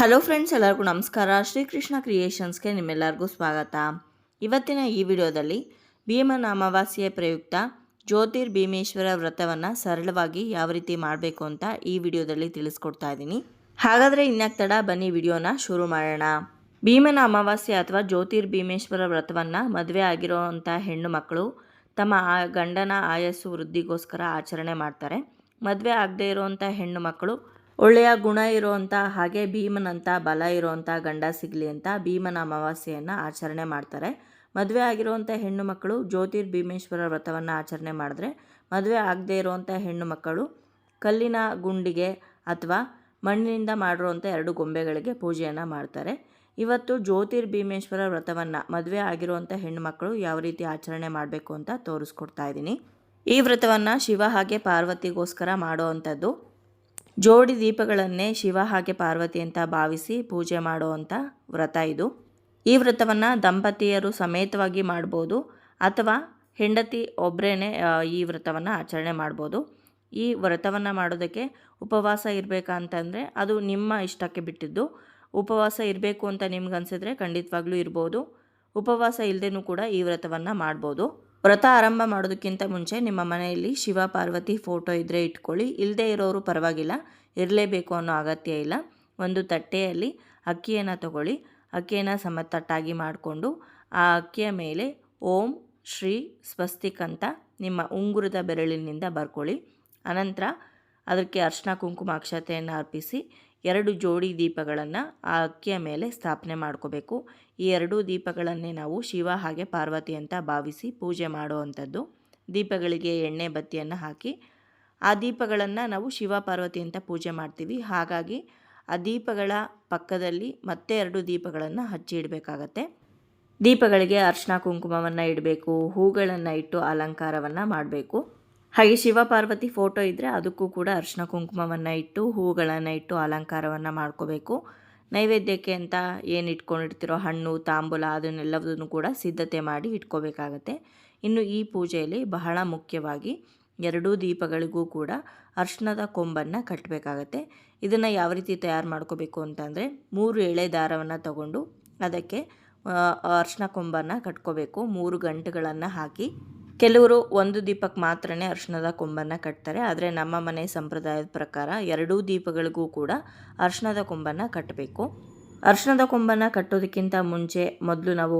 Hello friends, ಎಲ್ಲರಿಗೂ ನಮಸ್ಕಾರ. ಶ್ರೀಕೃಷ್ಣ ಕ್ರಿಯೇಷನ್ಸ್ಗೆ ನಿಮ್ಮೆಲ್ಲರಿಗೂ ಸ್ವಾಗತ. ಇವತ್ತಿನ ಈ ವಿಡಿಯೋದಲ್ಲಿ ಭೀಮನ ಅಮಾವಾಸ್ಯೆ ಪ್ರಯುಕ್ತ ಜ್ಯೋತಿರ್ ಭೀಮೇಶ್ವರ ವ್ರತವನ್ನು ಸರಳವಾಗಿ ಯಾವ ರೀತಿ ಮಾಡಬೇಕು ಅಂತ ಈ ವಿಡಿಯೋದಲ್ಲಿ ತಿಳಿಸ್ಕೊಡ್ತಾ ಇದ್ದೀನಿ. ಹಾಗಾದರೆ ತಡ ಬನ್ನಿ ವಿಡಿಯೋನ ಶುರು ಮಾಡೋಣ. ಭೀಮನ ಅಮಾವಾಸ್ಯೆ ಅಥವಾ ಜ್ಯೋತಿರ್ ಭೀಮೇಶ್ವರ ವ್ರತವನ್ನು ಮದುವೆ ಆಗಿರೋವಂಥ ಹೆಣ್ಣು ಮಕ್ಕಳು ತಮ್ಮ ಆ ಗಂಡನ ಆಯಸ್ಸು ವೃದ್ಧಿಗೋಸ್ಕರ ಆಚರಣೆ ಮಾಡ್ತಾರೆ. ಮದುವೆ ಆಗದೇ ಇರೋವಂಥ ಹೆಣ್ಣು ಮಕ್ಕಳು ಒಳ್ಳೆಯ ಗುಣ ಇರುವಂಥ ಹಾಗೆ ಭೀಮನಂಥ ಬಲ ಇರುವಂಥ ಗಂಡ ಸಿಗಲಿ ಅಂತ ಭೀಮನ ಅಮಾವಾಸ್ಯೆಯನ್ನು ಆಚರಣೆ ಮಾಡ್ತಾರೆ. ಮದುವೆ ಆಗಿರುವಂಥ ಹೆಣ್ಣು ಮಕ್ಕಳು ಜ್ಯೋತಿರ್ ಭೀಮೇಶ್ವರ ವ್ರತವನ್ನು ಆಚರಣೆ ಮಾಡಿದ್ರೆ ಮದುವೆ ಆಗದೇ ಇರುವಂಥ ಹೆಣ್ಣು ಮಕ್ಕಳು ಕಲ್ಲಿನ ಗುಂಡಿಗೆ ಅಥವಾ ಮಣ್ಣಿನಿಂದ ಮಾಡಿರುವಂಥ ಎರಡು ಗೊಂಬೆಗಳಿಗೆ ಪೂಜೆಯನ್ನು ಮಾಡ್ತಾರೆ. ಇವತ್ತು ಜ್ಯೋತಿರ್ ಭೀಮೇಶ್ವರ ವ್ರತವನ್ನು ಮದುವೆ ಆಗಿರುವಂಥ ಹೆಣ್ಣು ಮಕ್ಕಳು ಯಾವ ರೀತಿ ಆಚರಣೆ ಮಾಡಬೇಕು ಅಂತ ತೋರಿಸ್ಕೊಡ್ತಾ ಇದ್ದೀನಿ. ಈ ವ್ರತವನ್ನು ಶಿವ ಹಾಗೆ ಪಾರ್ವತಿಗೋಸ್ಕರ ಮಾಡುವಂಥದ್ದು. ಜೋಡಿ ದೀಪಗಳನ್ನೇ ಶಿವ ಹಾಗೆ ಪಾರ್ವತಿ ಅಂತ ಭಾವಿಸಿ ಪೂಜೆ ಮಾಡುವಂಥ ವ್ರತ ಇದು. ಈ ವ್ರತವನ್ನು ದಂಪತಿಯರು ಸಮೇತವಾಗಿ ಮಾಡ್ಬೋದು ಅಥವಾ ಹೆಂಡತಿ ಒಬ್ಬರೇ ಈ ವ್ರತವನ್ನು ಆಚರಣೆ ಮಾಡ್ಬೋದು. ಈ ವ್ರತವನ್ನು ಮಾಡೋದಕ್ಕೆ ಉಪವಾಸ ಇರಬೇಕಂತಂದರೆ ಅದು ನಿಮ್ಮ ಇಷ್ಟಕ್ಕೆ ಬಿಟ್ಟಿದ್ದು. ಉಪವಾಸ ಇರಬೇಕು ಅಂತ ನಿಮ್ಗೆ ಅನಿಸಿದ್ರೆ ಖಂಡಿತವಾಗ್ಲೂ ಇರ್ಬೋದು. ಉಪವಾಸ ಇಲ್ಲದೇನೂ ಕೂಡ ಈ ವ್ರತವನ್ನು ಮಾಡ್ಬೋದು. ವ್ರತ ಆರಂಭ ಮಾಡೋದಕ್ಕಿಂತ ಮುಂಚೆ ನಿಮ್ಮ ಮನೆಯಲ್ಲಿ ಶಿವ, ಪಾರ್ವತಿ ಫೋಟೋ ಇದ್ದರೆ ಇಟ್ಕೊಳ್ಳಿ. ಇಲ್ಲದೇ ಇರೋರು ಪರವಾಗಿಲ್ಲ. ಇರಲೇಬೇಕು ಅನ್ನೋ ಅಗತ್ಯ ಇಲ್ಲ. ಒಂದು ತಟ್ಟೆಯಲ್ಲಿ ಅಕ್ಕಿಯನ್ನು ತಗೊಳ್ಳಿ. ಅಕ್ಕಿಯನ್ನು ಸಮತಟ್ಟಾಗಿ ಮಾಡಿಕೊಂಡು ಆ ಅಕ್ಕಿಯ ಮೇಲೆ ಓಂ ಶ್ರೀ ಸ್ವಸ್ತಿಕ್ ಅಂತ ನಿಮ್ಮ ಉಂಗುರದ ಬೆರಳಿನಿಂದ ಬರ್ಕೊಳ್ಳಿ. ಅನಂತರ ಅದಕ್ಕೆ ಅರ್ಶಿನ ಕುಂಕುಮ ಅಕ್ಷತೆಯನ್ನು ಅರ್ಪಿಸಿ ಎರಡು ಜೋಡಿ ದೀಪಗಳನ್ನು ಆ ಅಕ್ಕಿಯ ಮೇಲೆ ಸ್ಥಾಪನೆ ಮಾಡ್ಕೋಬೇಕು. ಈ ಎರಡೂ ದೀಪಗಳನ್ನೇ ನಾವು ಶಿವ ಹಾಗೆ ಪಾರ್ವತಿ ಅಂತ ಭಾವಿಸಿ ಪೂಜೆ ಮಾಡುವಂಥದ್ದು. ದೀಪಗಳಿಗೆ ಎಣ್ಣೆ ಬತ್ತಿಯನ್ನು ಹಾಕಿ, ಆ ದೀಪಗಳನ್ನು ನಾವು ಶಿವ ಪಾರ್ವತಿ ಅಂತ ಪೂಜೆ ಮಾಡ್ತೀವಿ. ಹಾಗಾಗಿ ಆ ದೀಪಗಳ ಪಕ್ಕದಲ್ಲಿ ಮತ್ತೆ ಎರಡು ದೀಪಗಳನ್ನು ಹಚ್ಚಿ ಇಡಬೇಕಾಗತ್ತೆ. ದೀಪಗಳಿಗೆ ಅರ್ಶಿನ ಕುಂಕುಮವನ್ನು ಇಡಬೇಕು, ಹೂಗಳನ್ನು ಇಟ್ಟು ಅಲಂಕಾರವನ್ನು ಮಾಡಬೇಕು. ಹಾಗೆ ಶಿವಪಾರ್ವತಿ ಫೋಟೋ ಇದ್ದರೆ ಅದಕ್ಕೂ ಕೂಡ ಅರ್ಶಿನ ಕುಂಕುಮವನ್ನು ಇಟ್ಟು, ಹೂಗಳನ್ನು ಇಟ್ಟು ಅಲಂಕಾರವನ್ನು ಮಾಡ್ಕೋಬೇಕು. ನೈವೇದ್ಯಕ್ಕೆ ಅಂತ ಏನು ಇಟ್ಕೊಂಡಿರ್ತಿರೋ ಹಣ್ಣು, ತಾಂಬೂಲ ಅದನ್ನೆಲ್ಲದನ್ನು ಕೂಡ ಸಿದ್ಧತೆ ಮಾಡಿ ಇಟ್ಕೋಬೇಕಾಗತ್ತೆ. ಇನ್ನು ಈ ಪೂಜೆಯಲ್ಲಿ ಬಹಳ ಮುಖ್ಯವಾಗಿ ಎರಡೂ ದೀಪಗಳಿಗೂ ಕೂಡ ಅರ್ಶಿನದ ಕೊಂಬನ್ನು ಕಟ್ಟಬೇಕಾಗತ್ತೆ ಇದನ್ನು ಯಾವ ರೀತಿ ತಯಾರು ಮಾಡ್ಕೋಬೇಕು ಅಂತಂದರೆ ಮೂರು ಎಳೆ ದಾರವನ್ನು ತಗೊಂಡು ಅದಕ್ಕೆ ಅರ್ಶಿನ ಕೊಂಬನ್ನು ಕಟ್ಕೋಬೇಕು. ಮೂರು ಗಂಟುಗಳನ್ನು ಹಾಕಿ ಕೆಲವರು ಒಂದು ದೀಪಕ್ಕೆ ಮಾತ್ರನೇ ಅರ್ಶನದ ಕೊಂಬನ್ನು ಕಟ್ತಾರೆ, ಆದರೆ ನಮ್ಮ ಮನೆ ಸಂಪ್ರದಾಯದ ಪ್ರಕಾರ ಎರಡೂ ದೀಪಗಳಿಗೂ ಕೂಡ ಅರ್ಶಿಣದ ಕೊಂಬನ್ನು ಕಟ್ಟಬೇಕು ಅರ್ಶಿನದ ಕೊಂಬನ್ನು ಕಟ್ಟೋದಕ್ಕಿಂತ ಮುಂಚೆ ಮೊದಲು ನಾವು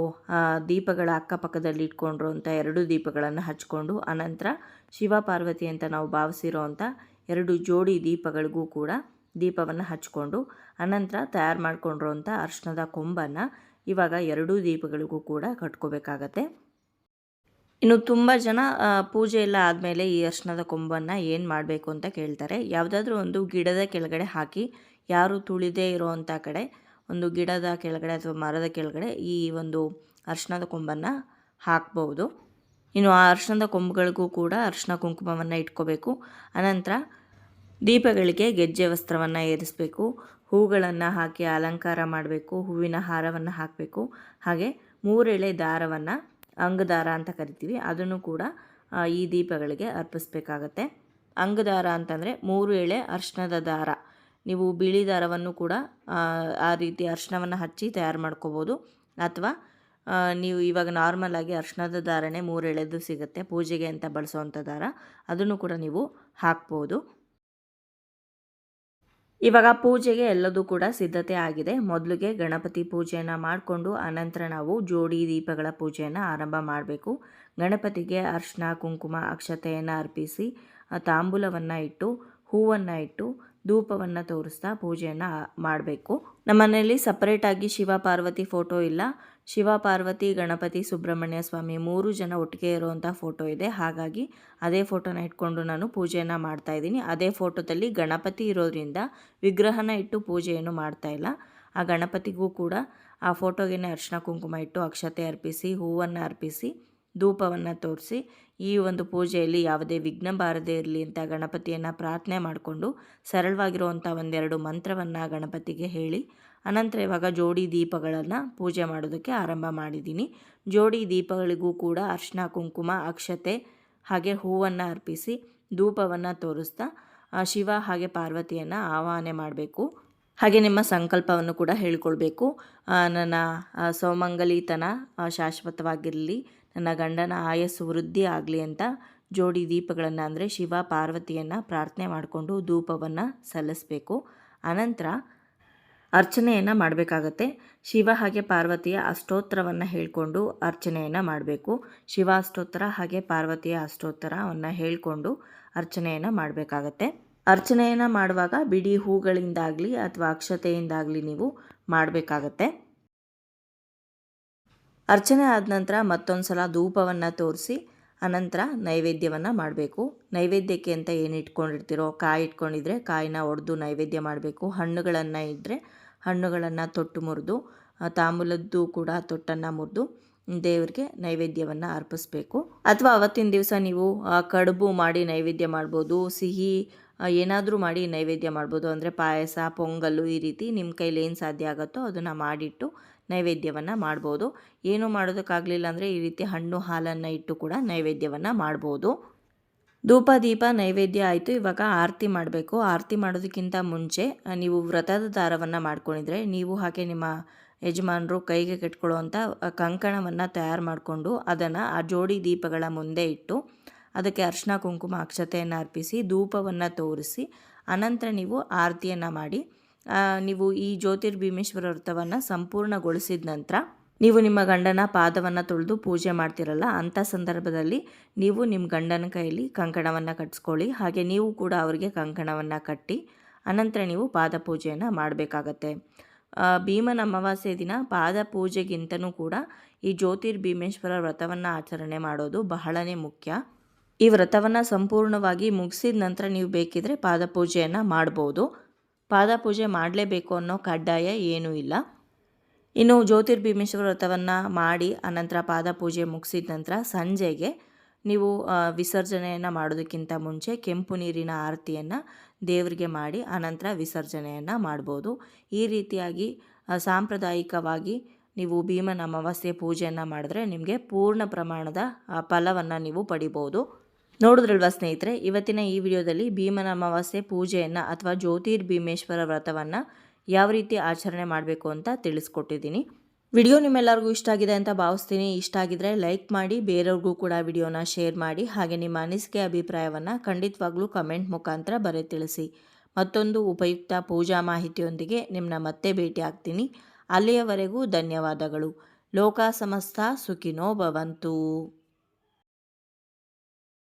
ದೀಪಗಳ ಅಕ್ಕಪಕ್ಕದಲ್ಲಿ ಇಟ್ಕೊಂಡಿರೋಂಥ ಎರಡು ದೀಪಗಳನ್ನು ಹಚ್ಕೊಂಡು, ಅನಂತರ ಶಿವ ಪಾರ್ವತಿ ಅಂತ ನಾವು ಭಾವಿಸಿರೋವಂಥ ಎರಡು ಜೋಡಿ ದೀಪಗಳಿಗೂ ಕೂಡ ದೀಪವನ್ನು ಹಚ್ಕೊಂಡು, ಅನಂತರ ತಯಾರು ಮಾಡ್ಕೊಂಡಿರೋವಂಥ ಅರ್ಶನದ ಕೊಂಬನ್ನು ಇವಾಗ ಎರಡೂ ದೀಪಗಳಿಗೂ ಕೂಡ ಕಟ್ಕೋಬೇಕಾಗತ್ತೆ. ಇನ್ನು ತುಂಬ ಜನ ಪೂಜೆ ಎಲ್ಲ ಆದಮೇಲೆ ಈ ಅರ್ಶನದ ಕೊಂಬನ್ನು ಏನು ಮಾಡಬೇಕು ಅಂತ ಕೇಳ್ತಾರೆ. ಯಾವುದಾದ್ರೂ ಒಂದು ಗಿಡದ ಕೆಳಗಡೆ ಹಾಕಿ, ಯಾರು ತುಳಿದೇ ಇರೋವಂಥ ಕಡೆ ಒಂದು ಗಿಡದ ಕೆಳಗಡೆ ಅಥವಾ ಮರದ ಕೆಳಗಡೆ ಈ ಒಂದು ಅರ್ಶನದ ಕೊಂಬನ್ನು ಹಾಕ್ಬೋದು. ಇನ್ನು ಆ ಅರ್ಶನದ ಕೊಂಬುಗಳಿಗೂ ಕೂಡ ಅರ್ಶನ ಕುಂಕುಮವನ್ನು ಇಟ್ಕೋಬೇಕು. ಅನಂತರ ದೀಪಗಳಿಗೆ ಗೆಜ್ಜೆ ವಸ್ತ್ರವನ್ನು ಏರಿಸಬೇಕು. ಹೂಗಳನ್ನು ಹಾಕಿ ಅಲಂಕಾರ ಮಾಡಬೇಕು. ಹೂವಿನ ಹಾರವನ್ನು ಹಾಕಬೇಕು. ಹಾಗೆ ಮೂರೆಳೆ ದಾರವನ್ನು ಅಂಗದಾರ ಅಂತ ಕರಿತೀವಿ. ಅದನ್ನು ಕೂಡ ಈ ದೀಪಗಳಿಗೆ ಅರ್ಪಿಸ್ಬೇಕಾಗತ್ತೆ. ಅಂಗದಾರ ಅಂತಂದರೆ ಮೂರು ಎಳೆ ಅರ್ಶನದ ದಾರ. ನೀವು ಬಿಳಿ ದಾರವನ್ನು ಕೂಡ, ಆ ರೀತಿ ಅರ್ಶನವನ್ನು ಹಚ್ಚಿ ತಯಾರು ಮಾಡ್ಕೋಬೋದು. ಅಥವಾ ನೀವು ಇವಾಗ ನಾರ್ಮಲ್ ಆಗಿ ಅರ್ಶನದ ದಾರನೇ ಮೂರು ಎಳೆದು ಸಿಗುತ್ತೆ, ಪೂಜೆಗೆ ಅಂತ ಬಳಸುವಂಥ ದಾರ. ಅದನ್ನು ಕೂಡ ನೀವು ಹಾಕ್ಬೋದು. ಇವಾಗ ಪೂಜೆಗೆ ಎಲ್ಲದೂ ಕೂಡ ಸಿದ್ಧತೆ ಆಗಿದೆ. ಮೊದಲಿಗೆ ಗಣಪತಿ ಪೂಜೆಯನ್ನು ಮಾಡಿಕೊಂಡು ಅನಂತರ ನಾವು ಜೋಡಿ ದೀಪಗಳ ಪೂಜೆಯನ್ನು ಆರಂಭ ಮಾಡಬೇಕು. ಗಣಪತಿಗೆ ಅರ್ಶನ, ಕುಂಕುಮ, ಅಕ್ಷತೆಯನ್ನು ಅರ್ಪಿಸಿ ತಾಂಬೂಲವನ್ನು ಇಟ್ಟು, ಹೂವನ್ನು ಇಟ್ಟು ಧೂಪವನ್ನು ತೋರಿಸ್ತಾ ಪೂಜೆಯನ್ನು ಮಾಡಬೇಕು. ನಮ್ಮ ಮನೆಯಲ್ಲಿ ಸಪ್ರೇಟಾಗಿ ಶಿವ ಪಾರ್ವತಿ ಫೋಟೋ ಇಲ್ಲ. ಶಿವ ಪಾರ್ವತಿ, ಗಣಪತಿ, ಸುಬ್ರಹ್ಮಣ್ಯ ಸ್ವಾಮಿ ಮೂರು ಜನ ಒಟ್ಟಿಗೆ ಇರುವಂಥ ಫೋಟೋ ಇದೆ. ಹಾಗಾಗಿ ಅದೇ ಫೋಟೋನ ಇಟ್ಕೊಂಡು ನಾನು ಪೂಜೆಯನ್ನು ಮಾಡ್ತಾ ಇದ್ದೀನಿ. ಅದೇ ಫೋಟೋದಲ್ಲಿ ಗಣಪತಿ ಇರೋದ್ರಿಂದ ವಿಗ್ರಹನ ಇಟ್ಟು ಪೂಜೆಯನ್ನು ಮಾಡ್ತಾ ಇಲ್ಲ. ಆ ಗಣಪತಿಗೂ ಕೂಡ ಆ ಫೋಟೋಗೇನೆ ಅರ್ಶಿನ ಕುಂಕುಮ ಇಟ್ಟು ಅಕ್ಷತೆ ಅರ್ಪಿಸಿ, ಹೂವನ್ನು ಅರ್ಪಿಸಿ ಧೂಪವನ್ನು ತೋರಿಸಿ ಈ ಒಂದು ಪೂಜೆಯಲ್ಲಿ ಯಾವುದೇ ವಿಘ್ನ ಬಾರದೇ ಇರಲಿ ಅಂತ ಗಣಪತಿಯನ್ನು ಪ್ರಾರ್ಥನೆ ಮಾಡಿಕೊಂಡು ಸರಳವಾಗಿರುವಂಥ ಒಂದೆರಡು ಮಂತ್ರವನ್ನು ಗಣಪತಿಗೆ ಹೇಳಿ, ಅನಂತರ ಇವಾಗ ಜೋಡಿ ದೀಪಗಳನ್ನು ಪೂಜೆ ಮಾಡೋದಕ್ಕೆ ಆರಂಭ ಮಾಡಿದ್ದೀನಿ. ಜೋಡಿ ದೀಪಗಳಿಗೂ ಕೂಡ ಅರ್ಶನ, ಕುಂಕುಮ, ಅಕ್ಷತೆ ಹಾಗೆ ಹೂವನ್ನು ಅರ್ಪಿಸಿ ಧೂಪವನ್ನು ತೋರಿಸ್ತಾ ಶಿವ ಹಾಗೆ ಪಾರ್ವತಿಯನ್ನು ಆವಾಹನೆ ಮಾಡಬೇಕು. ಹಾಗೆ ನಿಮ್ಮ ಸಂಕಲ್ಪವನ್ನು ಕೂಡ ಹೇಳ್ಕೊಳ್ಬೇಕು. ನನ್ನ ಸೌಮಂಗಲೀತನ ಶಾಶ್ವತವಾಗಿರಲಿ ನನ್ನ ಗಂಡನ ಆಯಸ್ಸು ವೃದ್ಧಿ ಆಗಲಿ ಅಂತ ಜೋಡಿ ದೀಪಗಳನ್ನು ಅಂದರೆ ಶಿವ ಪಾರ್ವತಿಯನ್ನು ಪ್ರಾರ್ಥನೆ ಮಾಡಿಕೊಂಡು ಧೂಪವನ್ನು ಸಲ್ಲಿಸಬೇಕು. ಅನಂತರ ಅರ್ಚನೆಯನ್ನು ಮಾಡಬೇಕಾಗತ್ತೆ. ಶಿವ ಹಾಗೆ ಪಾರ್ವತಿಯ ಅಷ್ಟೋತ್ತರವನ್ನು ಹೇಳಿಕೊಂಡು ಅರ್ಚನೆಯನ್ನು ಮಾಡಬೇಕು. ಶಿವ ಅಷ್ಟೋತ್ತರ ಹಾಗೆ ಪಾರ್ವತಿಯ ಅಷ್ಟೋತ್ತರವನ್ನು ಹೇಳಿಕೊಂಡು ಅರ್ಚನೆಯನ್ನು ಮಾಡಬೇಕಾಗತ್ತೆ. ಅರ್ಚನೆಯನ್ನು ಮಾಡುವಾಗ ಬಿಡಿ ಹೂಗಳಿಂದಾಗಲಿ ಅಥವಾ ಅಕ್ಷತೆಯಿಂದಾಗಲಿ ನೀವು ಮಾಡಬೇಕಾಗತ್ತೆ. ಅರ್ಚನೆ ಆದ ನಂತರ ಮತ್ತೊಂದು ಸಲ ಧೂಪವನ್ನು ತೋರಿಸಿ, ಅನಂತರ ನೈವೇದ್ಯವನ್ನು ಮಾಡಬೇಕು. ನೈವೇದ್ಯಕ್ಕೆ ಅಂತ ಏನು ಇಟ್ಕೊಂಡಿರ್ತೀರೋ, ಕಾಯಿ ಇಟ್ಕೊಂಡಿದ್ರೆ ಕಾಯಿನ ಒಡೆದು ನೈವೇದ್ಯ ಮಾಡಬೇಕು. ಹಣ್ಣುಗಳನ್ನು ಇದ್ದರೆ ಹಣ್ಣುಗಳನ್ನು ತೊಟ್ಟು ಮುರಿದು ತಾಮೂಲದ್ದು ಕೂಡ ತೊಟ್ಟನ್ನು ಮುರಿದು ದೇವರಿಗೆ ನೈವೇದ್ಯವನ್ನು ಅರ್ಪಿಸ್ಬೇಕು. ಅಥವಾ ಅವತ್ತಿನ ದಿವಸ ನೀವು ಕಡುಬು ಮಾಡಿ ನೈವೇದ್ಯ ಮಾಡ್ಬೋದು, ಸಿಹಿ ಏನಾದರೂ ಮಾಡಿ ನೈವೇದ್ಯ ಮಾಡ್ಬೋದು. ಅಂದರೆ ಪಾಯಸ ಪೊಂಗಲ್ಲು ಈ ರೀತಿ ನಿಮ್ಮ ಕೈಲಿ ಏನು ಸಾಧ್ಯ ಆಗುತ್ತೋ ಅದನ್ನು ಮಾಡಿಟ್ಟು ನೈವೇದ್ಯವನ್ನು ಮಾಡ್ಬೋದು. ಏನು ಮಾಡೋದಕ್ಕಾಗಲಿಲ್ಲ ಅಂದರೆ ಈ ರೀತಿ ಹಣ್ಣು ಹಾಲನ್ನು ಇಟ್ಟು ಕೂಡ ನೈವೇದ್ಯವನ್ನು ಮಾಡ್ಬೋದು. ಧೂಪ, ದೀಪ, ನೈವೇದ್ಯ ಆಯಿತು. ಇವಾಗ ಆರತಿ ಮಾಡಬೇಕು. ಆರತಿ ಮಾಡೋದಕ್ಕಿಂತ ಮುಂಚೆ ನೀವು ವ್ರತದ ದಾರವನ್ನು ಮಾಡ್ಕೊಂಡಿದ್ರೆ ನೀವು ಹಾಗೆ ನಿಮ್ಮ ಯಜಮಾನರು ಕೈಗೆ ಕಟ್ಕೊಳ್ಳುವಂಥ ಕಂಕಣವನ್ನು ತಯಾರು ಮಾಡಿಕೊಂಡು ಅದನ್ನು ಆ ಜೋಡಿ ದೀಪಗಳ ಮುಂದೆ ಇಟ್ಟು ಅದಕ್ಕೆ ಅರ್ಶಿನ, ಕುಂಕುಮ, ಅಕ್ಷತೆಯನ್ನು ಅರ್ಪಿಸಿ, ಧೂಪವನ್ನು ತೋರಿಸಿ, ಅನಂತರ ನೀವು ಆರತಿಯನ್ನು ಮಾಡಿ ನೀವು ಈ ಜ್ಯೋತಿರ್ಭೀಮೇಶ್ವರ ವ್ರತವನ್ನು ಸಂಪೂರ್ಣಗೊಳಿಸಿದ ನಂತರ ನೀವು ನಿಮ್ಮ ಗಂಡನ ಪಾದವನ್ನು ತೊಳೆದು ಪೂಜೆ ಮಾಡ್ತಿರಲ್ಲ ಅಂಥ ಸಂದರ್ಭದಲ್ಲಿ ನೀವು ನಿಮ್ಮ ಗಂಡನ ಕೈಯಲ್ಲಿ ಕಂಕಣವನ್ನು ಕಟ್ಸ್ಕೊಳ್ಳಿ, ಹಾಗೆ ನೀವು ಕೂಡ ಅವರಿಗೆ ಕಂಕಣವನ್ನು ಕಟ್ಟಿ ಅನಂತರ ನೀವು ಪಾದ ಪೂಜೆಯನ್ನು ಮಾಡಬೇಕಾಗತ್ತೆ. ಭೀಮನ ಅಮಾವಾಸ್ಯೆ ದಿನ ಪಾದ ಪೂಜೆಗಿಂತನೂ ಕೂಡ ಈ ಜ್ಯೋತಿರ್ಭೀಮೇಶ್ವರ ವ್ರತವನ್ನು ಆಚರಣೆ ಮಾಡೋದು ಬಹಳನೇ ಮುಖ್ಯ. ಈ ವ್ರತವನ್ನು ಸಂಪೂರ್ಣವಾಗಿ ಮುಗಿಸಿದ ನಂತರ ನೀವು ಬೇಕಿದ್ರೆ ಪಾದ ಪೂಜೆಯನ್ನು ಮಾಡ್ಬೋದು. ಪಾದಪೂಜೆ ಮಾಡಲೇಬೇಕು ಅನ್ನೋ ಕಡ್ಡಾಯ ಏನೂ ಇಲ್ಲ. ಇನ್ನು ಜ್ಯೋತಿರ್ಭೀಮೇಶ್ವರ ವ್ರತವನ್ನು ಮಾಡಿ ಅನಂತರ ಪಾದಪೂಜೆ ಮುಗಿಸಿದ ನಂತರ ಸಂಜೆಗೆ ನೀವು ವಿಸರ್ಜನೆಯನ್ನು ಮಾಡೋದಕ್ಕಿಂತ ಮುಂಚೆ ಕೆಂಪು ನೀರಿನ ಆರತಿಯನ್ನು ದೇವರಿಗೆ ಮಾಡಿ ಅನಂತರ ವಿಸರ್ಜನೆಯನ್ನು ಮಾಡ್ಬೋದು. ಈ ರೀತಿಯಾಗಿ ಸಾಂಪ್ರದಾಯಿಕವಾಗಿ ನೀವು ಭೀಮನ ಅಮಾವಾಸ್ಯೆ ಪೂಜೆಯನ್ನು ಮಾಡಿದ್ರೆ ನಿಮಗೆ ಪೂರ್ಣ ಪ್ರಮಾಣದ ಫಲವನ್ನು ನೀವು ಪಡಿಬೋದು. ನೋಡಿದ್ರಲ್ವಾ ಸ್ನೇಹಿತರೆ, ಇವತ್ತಿನ ಈ ವಿಡಿಯೋದಲ್ಲಿ ಭೀಮನ ಅಮಾವಾಸ್ಯೆ ಪೂಜೆಯನ್ನು ಅಥವಾ ಜ್ಯೋತಿರ್ ಭೀಮೇಶ್ವರ ವ್ರತವನ್ನು ಯಾವ ರೀತಿ ಆಚರಣೆ ಮಾಡಬೇಕು ಅಂತ ತಿಳಿಸ್ಕೊಟ್ಟಿದ್ದೀನಿ. ವಿಡಿಯೋ ನಿಮ್ಮೆಲ್ಲರಿಗೂ ಇಷ್ಟ ಆಗಿದೆ ಅಂತ ಭಾವಿಸ್ತೀನಿ. ಇಷ್ಟ ಆಗಿದ್ರೆ ಲೈಕ್ ಮಾಡಿ, ಬೇರೆಯವ್ರಿಗೂ ಕೂಡ ವಿಡಿಯೋನ ಶೇರ್ ಮಾಡಿ, ಹಾಗೆ ನಿಮ್ಮ ಅನಿಸಿಕೆ, ಅಭಿಪ್ರಾಯವನ್ನು ಖಂಡಿತವಾಗ್ಲೂ ಕಮೆಂಟ್ ಮುಖಾಂತರ ಬರೆ ತಿಳಿಸಿ. ಮತ್ತೊಂದು ಉಪಯುಕ್ತ ಪೂಜಾ ಮಾಹಿತಿಯೊಂದಿಗೆ ನಿಮ್ಮನ್ನ ಮತ್ತೆ ಭೇಟಿ ಆಗ್ತೀನಿ. ಅಲ್ಲಿಯವರೆಗೂ ಧನ್ಯವಾದಗಳು. ಲೋಕ ಸಮಸ್ತ ಸುಖಿನೋ ಭವಂತು.